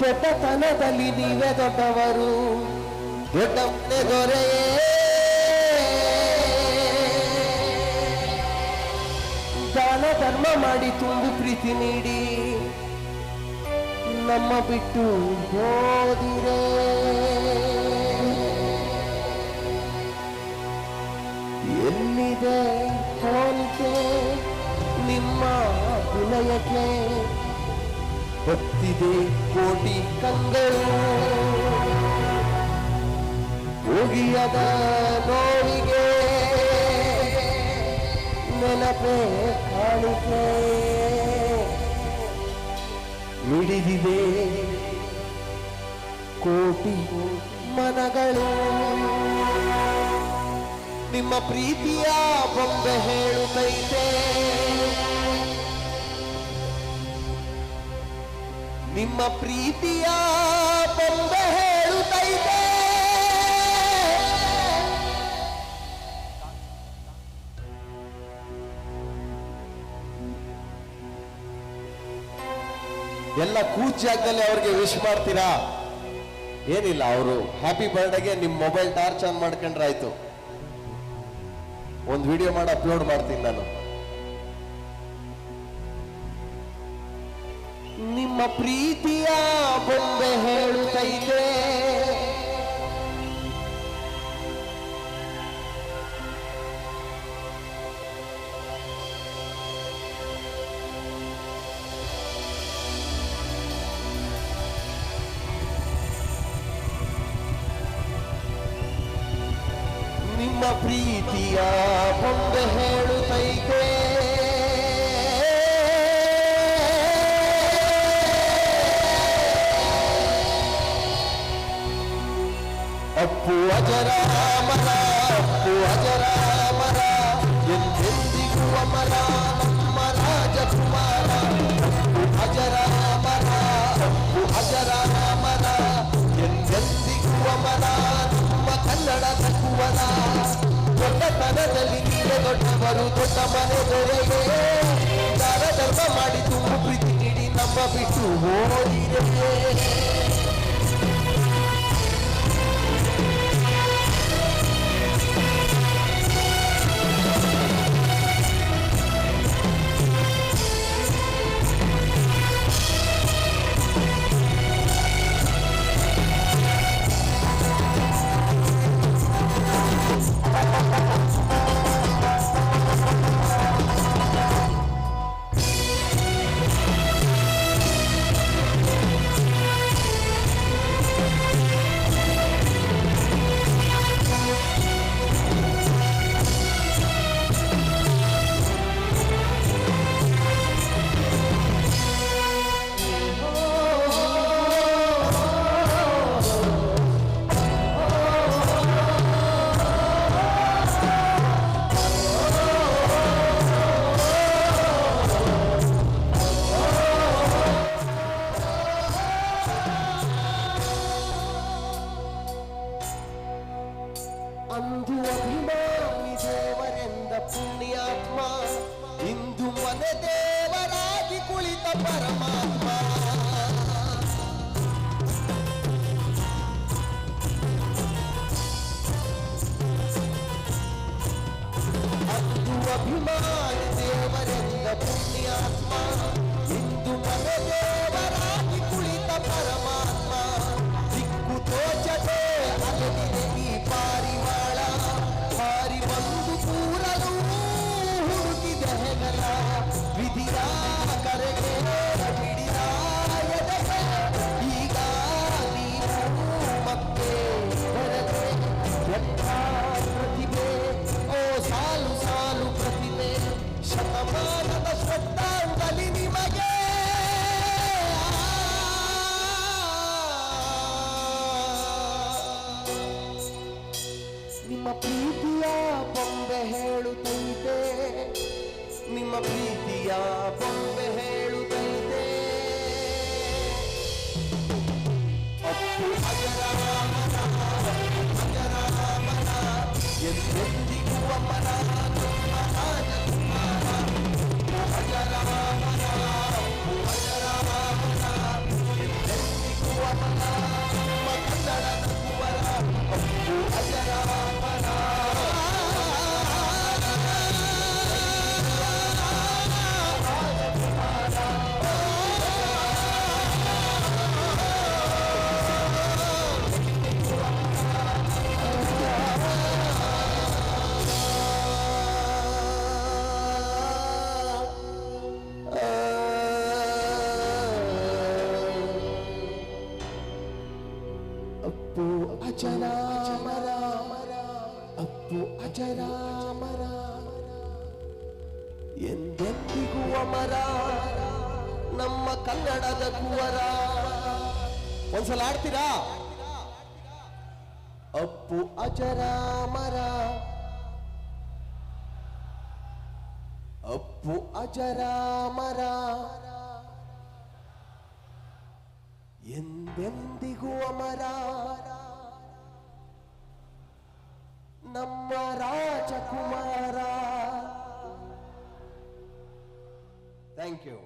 ದೊಡ್ಡತನದಲ್ಲಿ ನೀವೇ ದೊಡ್ಡವರು. ದೊಡ್ಡಮ್ಮನೆ ದೊರೆಯೇ. ದಾನ ಧರ್ಮ ಮಾಡಿ ತುಂಬು ಪ್ರೀತಿ ನೀಡಿ. ನಮ್ಮ ಬಿಟ್ಟು ಹೋದಿರೇ. ಎಲ್ಲಿದೆ ಹೋಲಿಕೆ? ನಿಮ್ಮ ವಿನಯಕ್ಕೆ ಹೊತ್ತಿದೆ ಕೋಟಿ ಕಂಗಳು. ಮುಗಿಯದ ನೋವಿಗೆ ನೆನಪೆ ಕಾಣಿಕೆ. ಮಿಡಿದಿದೆ ಕೋಟಿ ಮನಗಳು. ನಿಮ್ಮ ಪ್ರೀತಿಯ ಬೊಂಬೆ ಹೇಳುತ್ತೈತೆ. ನಿಮ್ಮ ಪ್ರೀತಿಯ ಬೊಂಬೆ ಹೇಳುತ್ತೈತೆ. ಎಲ್ಲ ಕೂಚ್ ಜಾಗದಲ್ಲಿ ಅವ್ರಿಗೆ ವಿಶ್ ಮಾಡ್ತೀರಾ? ಏನಿಲ್ಲ, ಅವರು ಹ್ಯಾಪಿ ಬರ್ಡೇಗೆ ನಿಮ್ಮ ಮೊಬೈಲ್ ಟಾರ್ಚ್ ಆನ್ ಮಾಡ್ಕೊಂಡ್ರೆ ಆಯ್ತು ಒಂದು ವಿಡಿಯೋ ಮಾಡಿ ಅಪ್ಲೋಡ್ ಮಾಡ್ತೀನಿ ನಾನು. ನಿಮ್ಮ ಪ್ರೀತಿಯ ಬೊಂಬೆ ಹೇಳುತ್ತೈತೆ ನಿಮ್ಮ ಪ್ರೀತಿಯ ಬೊಂಬೆ ಹೇಳುತ್ತೈತೆ ಅಜರಾಮರ ಅಪ್ಪು ಅಜರಾಮರ ಎಂದೆಂದಿಗೂ ಅಮರ ನಮ್ಮ ರಾಜಕುಮಾರ ಅಪ್ಪು ಅಜರಾಮರ ಅಪ್ಪು ಅಜರಾಮರ ಎಂದೆಂದಿಗೂ ಅಮರ ನಮ್ಮ ಕನ್ನಡದ ಕುವರ ದೊಡ್ಡತನದಲ್ಲಿ ನೀವೇ ದೊಡ್ಡವರು ದೊಡ್ಡ ಮನೆ ದೊರೆಗೆ ದಾನ ಧರ್ಮ ಮಾಡಿ ತುಂಬು ಪ್ರೀತಿ ನೀಡಿ ನಮ್ಮ ಬಿಟ್ಟು ಹೋದಿರೇ అభిమాని దేవరెంద ನಿಮ್ಮ ಪ್ರೀತಿಯ ಬೊಂಬೆ ಹೇಳುತ್ತೈತೆ ಅಪ್ಪು ಅಜರಾಮರ, ಅಜರಾಮರ, ಎಂದೆಂದಿಗೂ ಅಮರ ನಮ್ಮ ರಾಜಕುಮಾರ. ಅಪ್ಪು ಅಜರಾಮರ, ಅಪ್ಪು ಅಜರಾಮರ, ಎಂದೆಂದಿಗೂ ಅಪ್ಪು ಅಜರಾಮರ ಅಪ್ಪು ಅಜರಾಮರ ಎಂದೆಂದಿಗೂ ಅಮರ ನಮ್ಮ ಕನ್ನಡದ ಕುವರ ಒಂದ್ಸಲ ಆಡ್ತೀರಾ ಅಪ್ಪು ಅಜರಾಮರ ಅಪ್ಪು ಅಜರಾಮರ ಎಂದೆಂದಿಗೂ ಅಮರ ನಮ್ಮ ರಾಜಕುಮಾರ. Thank you